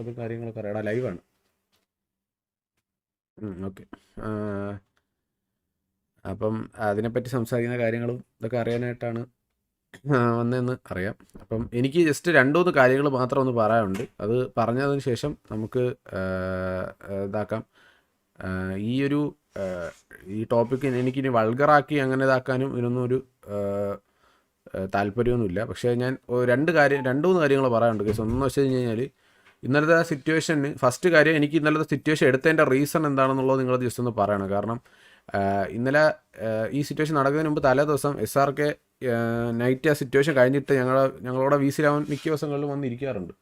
അത് കാര്യങ്ങളൊക്കെ അറിയാം. ലൈവാണ് ഓക്കെ അപ്പം അതിനെപ്പറ്റി സംസാരിക്കുന്ന കാര്യങ്ങളും ഇതൊക്കെ അറിയാനായിട്ടാണ് വന്നതെന്ന് അറിയാം. അപ്പം എനിക്ക് ജസ്റ്റ് രണ്ടു മൂന്ന് കാര്യങ്ങൾ മാത്രം ഒന്ന് പറയാനുണ്ട്. അത് പറഞ്ഞതിന് ശേഷം നമുക്ക് ഇതാക്കാം. ഈ ഒരു ഈ ടോപ്പിക്ക് എനിക്കിനി വൾഗറാക്കി അങ്ങനെ ഇതാക്കാനും ഇതിനൊന്നും ഒരു താല്പര്യമൊന്നുമില്ല. പക്ഷേ ഞാൻ രണ്ട് കാര്യം രണ്ട് മൂന്ന് കാര്യങ്ങൾ പറയാനുണ്ട്. കേസ് ഒന്നെന്ന് വെച്ച് കഴിഞ്ഞ് കഴിഞ്ഞാൽ ഇന്നലത്തെ സിറ്റുവേഷന് ഫസ്റ്റ് കാര്യം എനിക്ക് ഇന്നലത്തെ സിറ്റുവേഷൻ എടുത്തതിന്റെ റീസൺ എന്താണെന്നുള്ളത് നിങ്ങൾ ജസ്റ്റ് ഒന്ന് പറയണം. കാരണം ഇന്നലെ ഈ സിറ്റുവേഷൻ നടക്കുന്നതിന് മുമ്പ് തലേ ദിവസം എസ് ആർ കെ നൈറ്റ് ആ സിറ്റുവേഷൻ കഴിഞ്ഞിട്ട് ഞങ്ങൾ ഞങ്ങളോട് വി സി അവൻ മിക്ക ദിവസങ്ങളിലും വന്നിരിക്കാറുണ്ട്.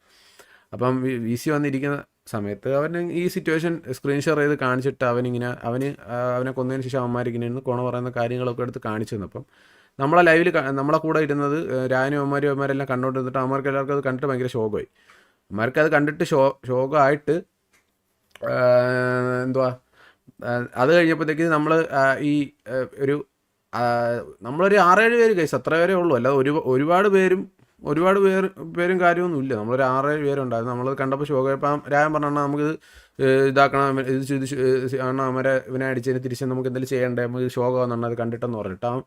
അപ്പം വി സി വന്നിരിക്കുന്ന സമയത്ത് അവൻ ഈ സിറ്റുവേഷൻ സ്ക്രീൻ ഷെയർ ചെയ്ത് കാണിച്ചിട്ട് അവനിങ്ങനെ അവന് അവനെ കൊന്നതിന് ശേഷം അവന്മാരിങ്ങനെ ഇരുന്ന് കോണ പറയുന്ന കാര്യങ്ങളൊക്കെ എടുത്ത് കാണിച്ചു തന്നപ്പം നമ്മളെ ലൈവിൽ നമ്മളെ കൂടെ ഇരുന്നത് രാനും അമ്മമാരും അവന്മാരെല്ലാം കണ്ടുകൊണ്ടിരുന്നിട്ട് അവന്മാർക്ക് എല്ലാവർക്കും അത് കണ്ടിട്ട് ഭയങ്കര ശോകമായി അവന്മാർക്ക് അത് കണ്ടിട്ട് ഷോ ശോകമായിട്ട് എന്തുവാ അത് കഴിഞ്ഞപ്പോഴത്തേക്ക് നമ്മൾ ഈ ആ, ഒരു ആ, നമ്മളൊരു ആറേഴ് പേര് കേസ് അത്ര പേരേ ഉള്ളൂ. അല്ലാതെ ഒരു ഒരുപാട് പേരും ഒരുപാട് പേർ പേരും കാര്യമൊന്നും ഇല്ല. നമ്മളൊരു ആറേഴ് പേരുണ്ടായിരുന്നു. നമ്മൾ കണ്ടപ്പോൾ ശോകപ്പം രാജൻ പറഞ്ഞാൽ നമുക്ക് ഇതാക്കണം. ഇത് ആണ് അവരെ ഇവനെ അടിച്ചതിന് തിരിച്ച് നമുക്ക് എന്തെങ്കിലും ചെയ്യണ്ടേ? നമുക്ക് ശോകമെന്നാണ് അത് കണ്ടിട്ടെന്ന് പറഞ്ഞിട്ട് അവൻ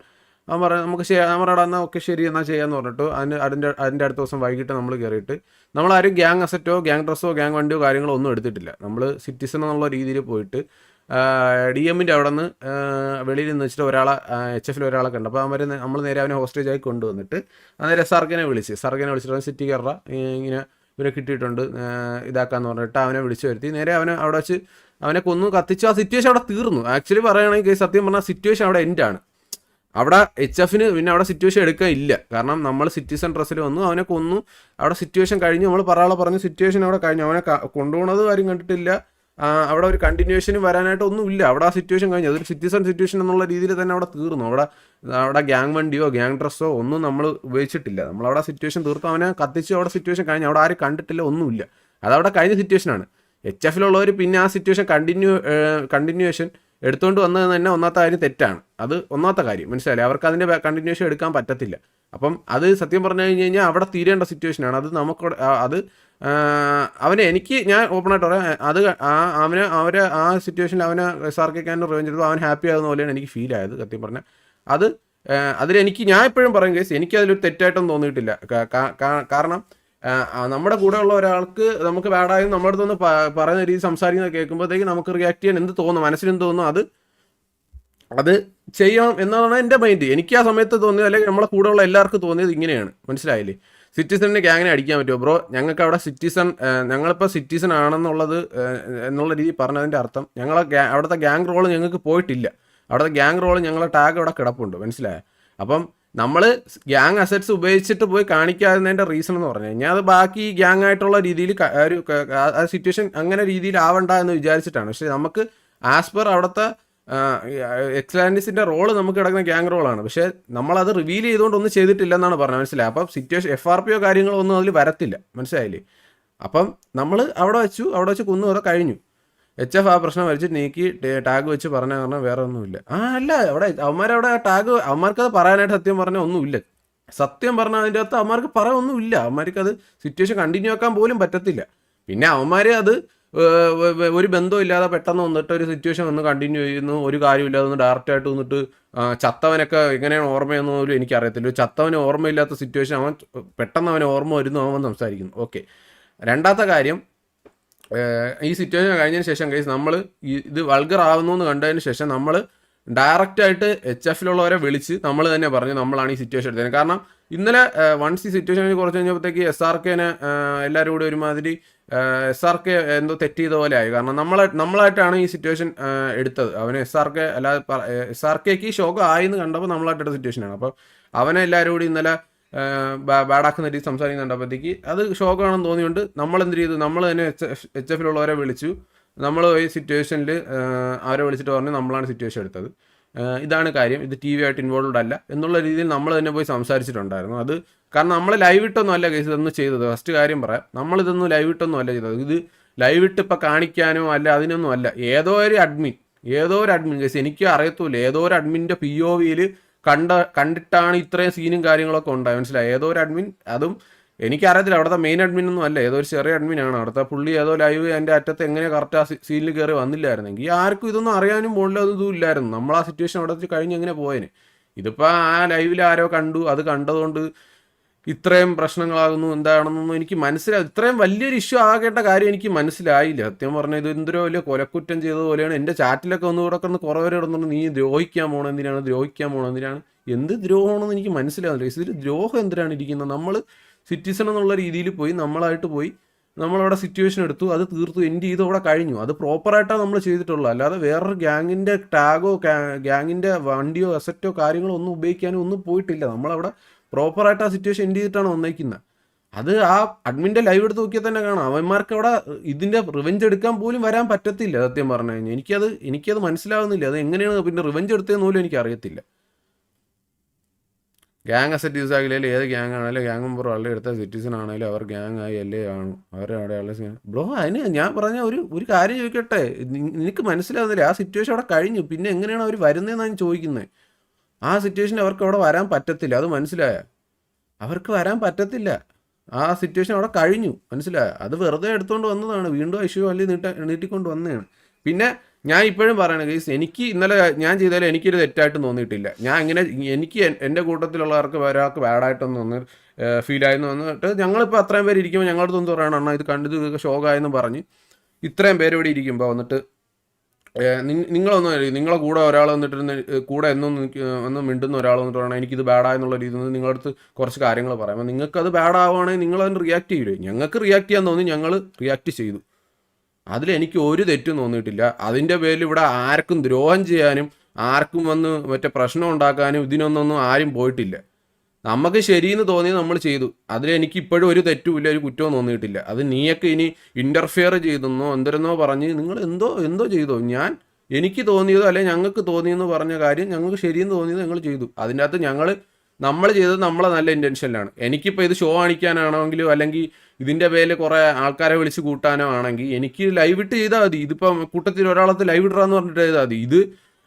അവൻ പറഞ്ഞു നമുക്ക് ചെയ്യാം നമ്മൾ അവിടെ എന്നാൽ ഓക്കെ ശരി എന്നാൽ ചെയ്യാമെന്ന് പറഞ്ഞിട്ട് അതിന് അതിന്റെ അതിന്റെ അടുത്ത ദിവസം വൈകിട്ട് നമ്മൾ കയറിയിട്ട് നമ്മളാരും ഗ്യാങ് അസറ്റോ ഗ്യാങ് ഡ്രസ്സോ ഗ്യാങ് വണ്ടിയോ കാര്യങ്ങളോ ഒന്നും എടുത്തിട്ടില്ല. നമ്മൾ സിറ്റിസൺ എന്നുള്ള രീതിയിൽ പോയിട്ട് ഡി എമ്മിന്റെ അവിടെ നിന്ന് വെളിയിൽ നിന്ന് വെച്ചിട്ട് ഒരാളെ എച്ച് എഫിൽ ഒരാളെ കണ്ടു. അപ്പോൾ അവർ നമ്മൾ നേരെ അവനെ ഹോസ്റ്റേജ് ആയി കൊണ്ടുവന്നിട്ട് അന്നേരം സർഗനെ വിളിച്ച് സർഗനെ വിളിച്ചിട്ട് സിറ്റി കയറ ഇങ്ങനെ ഇവരെ കിട്ടിയിട്ടുണ്ട് ഇതാക്കാന്ന് പറഞ്ഞിട്ട് അവനെ വിളിച്ചു വരുത്തി. നേരെ അവനെ അവിടെ വെച്ച് അവനെ കൊന്നു കത്തിച്ചു ആ സിറ്റുവേഷൻ അവിടെ തീർന്നു. ആക്ച്വലി പറയുകയാണെങ്കിൽ സത്യം പറഞ്ഞാൽ സിറ്റുവേഷൻ അവിടെ എൻഡാണ് അവിടെ എച്ച് എഫിന് പിന്നെ അവിടെ സിറ്റുവേഷൻ എടുക്കാൻ ഇല്ല. കാരണം നമ്മൾ സിറ്റിസൺ ഡ്രസ്സിൽ വന്നു അവനെ കൊന്നു. അവിടെ സിറ്റുവേഷൻ കഴിഞ്ഞു. നമ്മൾ പറയാളെ പറഞ്ഞു സിറ്റുവേഷൻ അവിടെ കഴിഞ്ഞു. അവനെ കൊണ്ടുപോകുന്നത് ആരും കണ്ടിട്ടില്ല. അവിടെ ഒരു കണ്ടിന്യൂഷനും വരാനായിട്ട് ഒന്നുമില്ല അവിടെ ആ സിറ്റുവേഷൻ കഴിഞ്ഞു. അതൊരു സിറ്റിസൺ സിറ്റുവേഷൻ എന്നുള്ള രീതിയിൽ തന്നെ അവിടെ തീർന്നു. അവിടെ അവിടെ ഗ്യാങ് വണ്ടിയോ ഗ്യാങ് ഡ്രസ്സോ ഒന്നും നമ്മൾ ഉപയോഗിച്ചിട്ടില്ല. നമ്മൾ അവിടെ സിറ്റുവേഷൻ തീർത്തു. അവനെ കത്തിച്ച് അവിടെ സിറ്റുവേഷൻ കഴിഞ്ഞു. അവിടെ ആരും കണ്ടിട്ടില്ല ഒന്നുമില്ല അതവിടെ കഴിഞ്ഞ സിറ്റുവേഷനാണ് എച്ച് എഫിലുള്ളവർ പിന്നെ ആ സിറ്റുവേഷൻ കണ്ടിന്യൂ കണ്ടിന്യൂവേഷൻ എടുത്തുകൊണ്ട് വന്നത് തന്നെ ഒന്നാമത്തെ കാര്യം തെറ്റാണ്. അത് ഒന്നാമത്തെ കാര്യം. മനസ്സിലായി അവർക്ക് അതിന്റെ കണ്ടിന്യൂഷൻ എടുക്കാൻ പറ്റത്തില്ല. അപ്പം അത് സത്യം പറഞ്ഞു കഴിഞ്ഞ് കഴിഞ്ഞാൽ അവിടെ തീരേണ്ട സിറ്റുവേഷനാണ് അത് നമുക്ക് അത് അവനെ എനിക്ക് ഞാൻ ഓപ്പണായിട്ട് പറയാം. അത് അവന് അവരെ ആ സിറ്റുവേഷനിൽ അവനെ എസ് ആർ ചെയ്തപ്പോൾ റിവെഞ്ച് അവൻ ഹാപ്പി ആകുന്ന പോലെയാണ് എനിക്ക് ഫീൽ ആയത് സത്യം പറഞ്ഞാൽ അത് അതിലെനിക്ക് ഞാൻ എപ്പോഴും പറയും കേസ് എനിക്ക് അതിലൊരു തെറ്റായിട്ടൊന്നും തോന്നിയിട്ടില്ല. കാരണം നമ്മുടെ കൂടെ ഉള്ള ഒരാൾക്ക് നമുക്ക് ബാഡായും നമ്മുടെ അടുത്തൊന്ന് പറയുന്ന രീതി സംസാരിക്കുന്നത് കേൾക്കുമ്പോഴത്തേക്ക് നമുക്ക് റിയാക്ട് ചെയ്യാൻ എന്ത് തോന്നും മനസ്സിലെന്ത് എന്ത് തോന്നും അത് അത് ചെയ്യണം എന്നതാണ് എന്റെ മൈൻഡ് എനിക്ക് ആ സമയത്ത് തോന്നിയത് അല്ലെങ്കിൽ നമ്മളെ ഉള്ള എല്ലാവർക്കും തോന്നിയത് ഇങ്ങനെയാണ്. മനസ്സിലായില്ലേ? സിറ്റിസണിനെ ഗ്യാങ്ങിനെ അടിക്കാൻ പറ്റുമോ? ബ്രോ ഞങ്ങൾക്ക് അവിടെ സിറ്റിസൺ ഞങ്ങളിപ്പോൾ സിറ്റിസൺ ആണെന്നുള്ളത് എന്നുള്ള രീതി പറഞ്ഞതിന്റെ അർത്ഥം ഞങ്ങളെ അവിടുത്തെ ഗ്യാങ് റോൾ ഞങ്ങൾക്ക് പോയിട്ടില്ല. അവിടുത്തെ ഗ്യാങ് റോൾ ഞങ്ങളെ ടാഗ് അവിടെ കിടപ്പുണ്ട്. മനസ്സിലായ? അപ്പം നമ്മൾ ഗ്യാങ് അസറ്റ്സ് ഉപയോഗിച്ചിട്ട് പോയി കാണിക്കാതിന്റെ റീസൺ എന്ന് പറഞ്ഞു കഴിഞ്ഞാൽ അത് ബാക്കി ഗ്യാങ് ആയിട്ടുള്ള രീതിയിൽ ഒരു ആ- സിറ്റുവേഷൻ അങ്ങനെ രീതിയിൽ ആവണ്ട എന്ന് വിചാരിച്ചിട്ടാണ്. പക്ഷേ നമുക്ക് ആസ് പെർ അവിടുത്തെ എക്സ്ലാൻഡിസിന്റെ റോൾ നമുക്ക് കിടക്കുന്ന ഗ്യാങ് റോളാണ് പക്ഷെ നമ്മളത് റിവീൽ ചെയ്തുകൊണ്ട് ഒന്നും ചെയ്തിട്ടില്ല എന്നാണ് പറഞ്ഞത്. മനസ്സിലായി? അപ്പം സിറ്റുവേഷൻ എഫ് ആർ പിയോ കാര്യങ്ങളോ ഒന്നും അതിൽ വരത്തില്ല. മനസ്സിലായില്ലേ? അപ്പം നമ്മൾ അവിടെ വെച്ചു അവിടെ വെച്ച് കുന്നു കഴിഞ്ഞു. എച്ച് എഫ് ആ പ്രശ്നം വലിച്ച് നീക്കി ടാഗ് വെച്ച് പറഞ്ഞ കാരണം വേറെ ഒന്നുമില്ല. ആ അല്ല അവിടെ അവന്മാരവിടെ ടാഗ് അവന്മാർക്ക് അത് പറയാനായിട്ട് സത്യം പറഞ്ഞ ഒന്നുമില്ല. സത്യം പറഞ്ഞാൽ അതിന്റെ അകത്ത് അവന്മാർക്ക് പറയാൻ ഒന്നുമില്ല. അവന്മാർക്ക് അത് സിറ്റുവേഷൻ കണ്ടിന്യൂ ആക്കാൻ പോലും പറ്റത്തില്ല. പിന്നെ അവന്മാർ അത് ഒരു ബന്ധവും ഇല്ലാതെ പെട്ടെന്ന് വന്നിട്ട് ഒരു സിറ്റുവേഷൻ വന്ന് കണ്ടിന്യൂ ചെയ്യുന്നു. ഒരു കാര്യമില്ലാതെ ഒന്ന് ഡയറക്റ്റ് ആയിട്ട് വന്നിട്ട് ചത്തവനൊക്കെ എങ്ങനെയാണ് ഓർമ്മയെന്ന് പോലും എനിക്കറിയത്തില്ല. ഒരു ചത്തവന് ഓർമ്മയില്ലാത്ത സിറ്റുവേഷൻ അവൻ പെട്ടെന്ന് അവന് ഓർമ്മ വരുന്നു അവൻ സംസാരിക്കുന്നു. ഓക്കെ രണ്ടാമത്തെ കാര്യം ഈ സിറ്റുവേഷൻ കഴിഞ്ഞതിന് ശേഷം കേസ് നമ്മൾ ഇത് വൾഗർ ആവുന്നു എന്ന് കണ്ടതിന് ശേഷം നമ്മൾ ഡയറക്റ്റ് ആയിട്ട് എച്ച് എഫിലുള്ളവരെ വിളിച്ച് നമ്മൾ തന്നെ പറഞ്ഞു നമ്മളാണ് ഈ സിറ്റുവേഷൻ എടുത്തത്. കാരണം ഇന്നലെ വൺസ് ഈ സിറ്റുവേഷൻ കുറച്ച് കഴിഞ്ഞപ്പോഴത്തേക്ക് എസ് ആർ കെനെ എല്ലാവരും കൂടി ഒരുമാതിരി എസ് ആർ കെ എന്തോ തെറ്റ് ചെയ്ത പോലെ ആയി. കാരണം നമ്മളെ നമ്മളായിട്ടാണ് ഈ സിറ്റുവേഷൻ എടുത്തത്. അവന് എസ് ആർ കെ അല്ലാതെ എസ് ആർ കെക്ക് ഷോക്ക് ആയിന്ന് കണ്ടപ്പോൾ നമ്മളായിട്ട് സിറ്റുവേഷനാണ് അപ്പോൾ അവനെ എല്ലാവരും കൂടി ഇന്നലെ ബാഡാക്കുന്ന രീതി സംസാരിക്കുന്നുണ്ട് അപ്പോഴത്തേക്ക് അത് ഷോക്കാണെന്ന് തോന്നിയുണ്ട് നമ്മൾ എന്ത് ചെയ്തു? നമ്മൾ തന്നെ എച്ച് എച്ച് എഫിലുള്ളവരെ വിളിച്ചു. നമ്മൾ ഈ സിറ്റുവേഷനിൽ അവരെ വിളിച്ചിട്ട് പറഞ്ഞു നമ്മളാണ് സിറ്റുവേഷൻ എടുത്തത്. ഇതാണ് കാര്യം. ഇത് ടി വി ആയിട്ട് ഇൻവോൾവ്ഡ് അല്ല. എന്നുള്ള രീതിയിൽ നമ്മൾ തന്നെ പോയി സംസാരിച്ചിട്ടുണ്ടായിരുന്നു. അത് കാരണം നമ്മൾ ലൈവ് ഇട്ടൊന്നും അല്ല കേസ് ഇതൊന്നും ചെയ്തത്. ഫസ്റ്റ് കാര്യം പറയാം. നമ്മൾ ഇതൊന്നും ലൈവ് ഇട്ടൊന്നും അല്ല ചെയ്തത്. ഇത് ലൈവ് ഇട്ട് ഇപ്പം കാണിക്കാനോ അല്ല അതിനൊന്നും അല്ല. ഏതോ ഒരു അഡ്മിൻ ഏതോ ഒരു അഡ്മിൻ കേസ് എനിക്ക് അറിയത്തുമില്ല ഏതോ ഒരു അഡ്മിന്റെ പി ഒ വിയിൽ കണ്ട കണ്ടിട്ടാണ് ഇത്രയും സീനും കാര്യങ്ങളൊക്കെ ഉണ്ടായത്. മനസ്സിലായി? ഏതോ ഒരു അഡ്മിൻ അതും എനിക്കറിയത്തില്ല. അവിടുത്തെ മെയിൻ അഡ്മിൻ ഒന്നും അല്ല. ഏതോ ഒരു ചെറിയ അഡ്മിനാണ് അവിടുത്തെ പുള്ളി ഏതോ ലൈവ് എന്റെ അറ്റത്ത് എങ്ങനെ കറക്റ്റ് ആ സീനിൽ കയറി വന്നില്ലായിരുന്നെങ്കിൽ ആർക്കും ഇതൊന്നും അറിയാനും പോകില്ല അതും ഇല്ലായിരുന്നു. നമ്മൾ ആ സിറ്റുവേഷൻ അവിടെ കഴിഞ്ഞ് എങ്ങനെ പോയേനെ? ഇതിപ്പോൾ ആ ലൈവിൽ ആരോ കണ്ടു. അത് കണ്ടതുകൊണ്ട് ഇത്രയും പ്രശ്നങ്ങളാകുന്നു എന്താണെന്നൊന്നും എനിക്ക് മനസ്സിലായി ഇത്രയും വലിയൊരു ഇഷ്യൂ ആകേണ്ട കാര്യം എനിക്ക് മനസ്സിലായില്ല. സത്യം പറഞ്ഞാൽ ഇത് എന്തൊരു വലിയ കൊലക്കുറ്റം ചെയ്ത പോലെയാണ്. എന്റെ ചാറ്റിലൊക്കെ ഒന്ന് കൂടെ കിടന്ന് ഇടുന്നുണ്ട് നീ ദ്രോഹിക്കാൻ പോകണം എന്തിനാണ്? ദ്രോഹിക്കാൻ പോകണം എന്തിനാണ്? എന്ത് ദ്രോഹമാണെന്ന് എനിക്ക് മനസ്സിലാവുന്നില്ല. ഇതിൽ ദ്രോഹം എന്തിനാണ് ഇരിക്കുന്നത്? നമ്മൾ സിറ്റിസൺ എന്നുള്ള രീതിയിൽ പോയി നമ്മളായിട്ട് പോയി നമ്മളവിടെ സിറ്റുവേഷൻ എടുത്തു അത് തീർത്തു എൻഡ് ചെയ്തു അവിടെ കഴിഞ്ഞു. അത് പ്രോപ്പറായിട്ടാണ് നമ്മൾ ചെയ്തിട്ടുള്ളത് അല്ലാതെ വേറൊരു ഗ്യാങ്ങിന്റെ ടാഗോ ഗ്യാങ്ങിന്റെ വണ്ടിയോ അസറ്റോ കാര്യങ്ങളോ ഒന്നും ഉപയോഗിക്കാനോ ഒന്നും പോയിട്ടില്ല. നമ്മളവിടെ പ്രോപ്പറായിട്ട് ആ സിറ്റുവേഷൻ എൻഡ് ചെയ്തിട്ടാണ് വന്നേക്കുന്നത് അത് ആ അഡ്മിന്റെ ലൈവ് എടുത്ത് നോക്കിയാൽ തന്നെ കാണാം. അവന്മാർക്ക് അവിടെ ഇതിന്റെ റിവെഞ്ച് എടുക്കാൻ പോലും വരാൻ പറ്റത്തില്ല സത്യം പറഞ്ഞു കഴിഞ്ഞാൽ എനിക്കത് എനിക്കത് മനസ്സിലാവുന്നില്ല. അത് എങ്ങനെയാണ് പിന്നെ റിവെഞ്ച് എടുത്തതെന്ന് പോലും എനിക്ക് അറിയത്തില്ല. ഗ്യാങ് അസറ്റ് യൂസ് ആകില്ല ഏത് ഗ്യാങ് ആണെങ്കിലും ഗ്യാങ് മെമ്പർ വളരെ എടുത്ത സിറ്റിസൺ ആണെങ്കിലും അവർ ഗ്യാങ് ആയി അല്ലേ ആണ്. അവരുടെ അവിടെ ബ്രോ അതിന് ഞാൻ പറഞ്ഞ ഒരു ഒരു കാര്യം ചോദിക്കട്ടെ. നിനക്ക് മനസ്സിലാവുന്നില്ല. ആ സിറ്റുവേഷൻ അവിടെ കഴിഞ്ഞു. പിന്നെ എങ്ങനെയാണ് അവർ വരുന്നതെന്നാണ് ചോദിക്കുന്നത് ആ സിറ്റുവേഷൻ അവർക്ക് അവിടെ വരാൻ പറ്റത്തില്ല. അത് മനസ്സിലായ? അവർക്ക് വരാൻ പറ്റത്തില്ല. ആ സിറ്റുവേഷൻ അവിടെ കഴിഞ്ഞു. മനസ്സിലായ? അത് വെറുതെ എടുത്തുകൊണ്ട് വന്നതാണ്. വീണ്ടും ഇഷ്യൂ അല്ലെ നീട്ട നീട്ടിക്കൊണ്ട് വന്നതാണ്. പിന്നെ ഞാൻ ഇപ്പോഴും പറയണ കേസ് എനിക്ക് ഇന്നലെ ഞാൻ ചെയ്താലും എനിക്കൊരു തെറ്റായിട്ട് തോന്നിയിട്ടില്ല. ഞാൻ ഇങ്ങനെ എനിക്ക് എൻ- എന്റെ കൂട്ടത്തിലുള്ളവർക്ക് ഒരാൾക്ക് ബാഡായിട്ടൊന്നും തോന്നി ഫീൽ ആയെന്ന് വന്നിട്ട് ഞങ്ങളിപ്പോൾ അത്രയും പേര് ഇരിക്കുമ്പോൾ ഞങ്ങളുടെ അടുത്തൊന്നും പറയണം അണ്ണാ ഇത് കണ്ടിട്ട് ഷോക്കായെന്ന് പറഞ്ഞ് ഇത്രയും പേര് ഇരിക്കുമ്പോൾ വന്നിട്ട് നിങ്ങളൊന്നും നിങ്ങളെ കൂടെ ഒരാൾ വന്നിട്ട് കൂടെ എന്നും എന്നും മിണ്ടുന്ന ഒരാൾ വന്നിട്ട് പറയണം എനിക്കിത് ബാഡായെന്നുള്ള രീതിയിൽ നിന്ന് നിങ്ങളുടെ അടുത്ത് കുറച്ച് കാര്യങ്ങൾ പറയാം. അപ്പം നിങ്ങൾക്ക് അത് ബാഡാവുകയാണെങ്കിൽ നിങ്ങൾ അതിന് റിയാക്ട് ചെയ്യില്ലേ ഞങ്ങൾക്ക് റിയാക്ട് ചെയ്യാൻ തോന്നി ഞങ്ങൾ റിയാക്ട് ചെയ്തു. അതിൽ എനിക്ക് ഒരു തെറ്റും തോന്നിയിട്ടില്ല. അതിന്റെ പേരിൽ ഇവിടെ ആർക്കും ദ്രോഹം ചെയ്യാനും ആർക്കും വന്ന് മറ്റേ പ്രശ്നം ഉണ്ടാക്കാനും ഇതിനൊന്നും ആരും പോയിട്ടില്ല. നമുക്ക് ശരിയെന്ന് തോന്നിയത് നമ്മൾ ചെയ്തു. അതിൽ എനിക്ക് ഇപ്പോഴും ഒരു തെറ്റുമില്ല ഒരു കുറ്റവും തോന്നിയിട്ടില്ല. അത് നീയൊക്കെ ഇനി ഇന്റർഫിയർ ചെയ്തെന്നോ എന്തെന്നോ പറഞ്ഞ് നിങ്ങൾ എന്തോ എന്തോ ചെയ്തോ? ഞാൻ എനിക്ക് തോന്നിയതോ അല്ലെ ഞങ്ങൾക്ക് തോന്നിയെന്ന് പറഞ്ഞ കാര്യം ഞങ്ങൾക്ക് ശരിയെന്ന് തോന്നിയത് ഞങ്ങൾ ചെയ്തു. അതിന്റെ അകത്ത് ഞങ്ങൾ നമ്മൾ ചെയ്തത് നമ്മളെ നല്ല ഇന്റൻഷനിലാണ് എനിക്കിപ്പോൾ ഇത് ഷോ കാണിക്കാനാണെങ്കിലും അല്ലെങ്കിൽ ഇതിന്റെ പേരിൽ കുറേ ആൾക്കാരെ വിളിച്ച് കൂട്ടാനോ ആണെങ്കിൽ എനിക്ക് ലൈവ് ഇട്ട് ചെയ്താൽ മതി. ഇതിപ്പം കൂട്ടത്തിൽ ഒരാളത്ത് ലൈവ് ഇടാന്ന് പറഞ്ഞിട്ട് ചെയ്താൽ മതി. ഇത്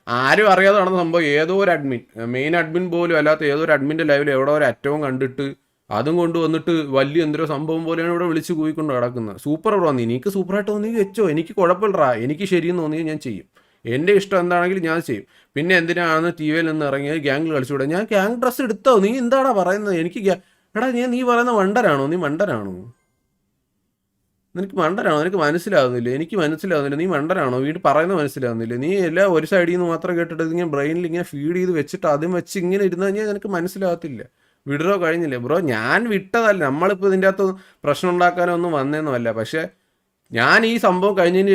ആരും അറിയാതെ നടന്ന സംഭവം ഏതോ ഒരു അഡ്മിൻ മെയിൻ അഡ്മിൻ പോലും അല്ലാത്ത ഏതോ ഒരു അഡ്മിന്റെ ലൈവിൽ എവിടെ ഒരു അറ്റവും കണ്ടിട്ട് അതും കൊണ്ട് വന്നിട്ട് വലിയ എന്തോ സംഭവം പോലെയാണ് ഇവിടെ വിളിച്ച് കൂയിക്കൊണ്ട് കിടക്കുന്നത് സൂപ്പർ ബ്രോ നീ എനിക്ക് സൂപ്പറായിട്ട് തോന്നി വെച്ചോ. എനിക്ക് കുഴപ്പമില്ലടാ. എനിക്ക് ശരിയെന്ന് തോന്നി ഞാൻ ചെയ്യും. എന്റെ ഇഷ്ടം എന്താണെങ്കിലും ഞാൻ ചെയ്യും. പിന്നെ എന്തിനാണ് ടി വിയിൽ നിന്ന് ഇറങ്ങിയത്? ഗ്യാങ്ങിൽ കളിച്ചുവിടെ ഞാൻ ഗ്യാങ് ഡ്രസ്സ് എടുത്തോ? നീ എന്താടാ പറയുന്നത്? എനിക്ക് എടാ ഞാൻ നീ പറയുന്ന വണ്ടരാണോ നീ മണ്ടനാണോ നിനക്ക് മണ്ടരാണോ നിനക്ക് മനസ്സിലാവുന്നില്ല? എനിക്ക് മനസ്സിലാവുന്നില്ല. നീ മണ്ടരാണോ വീട് പറയുന്നത് മനസ്സിലാവുന്നില്ല? നീ എല്ലാം ഒരു സൈഡിൽ നിന്ന് മാത്രം കേട്ടിട്ട് ഇങ്ങനെ ബ്രെയിനിൽ ഇങ്ങനെ ഫീഡ് ചെയ്ത് വെച്ചിട്ട് അതും വെച്ച് ഇങ്ങനെ ഇരുന്ന് കഴിഞ്ഞാൽ നിനക്ക് മനസ്സിലാകത്തില്ല. വിടറോ കഴിഞ്ഞില്ല? ബ്രോ ഞാൻ വിട്ടതല്ല. നമ്മളിപ്പോൾ ഇതിന്റെ അകത്ത് പ്രശ്നം ഉണ്ടാക്കാനോ ഒന്നും വന്നേന്നുമല്ല പക്ഷേ ഞാൻ ഈ സംഭവം കഴിഞ്ഞതിന്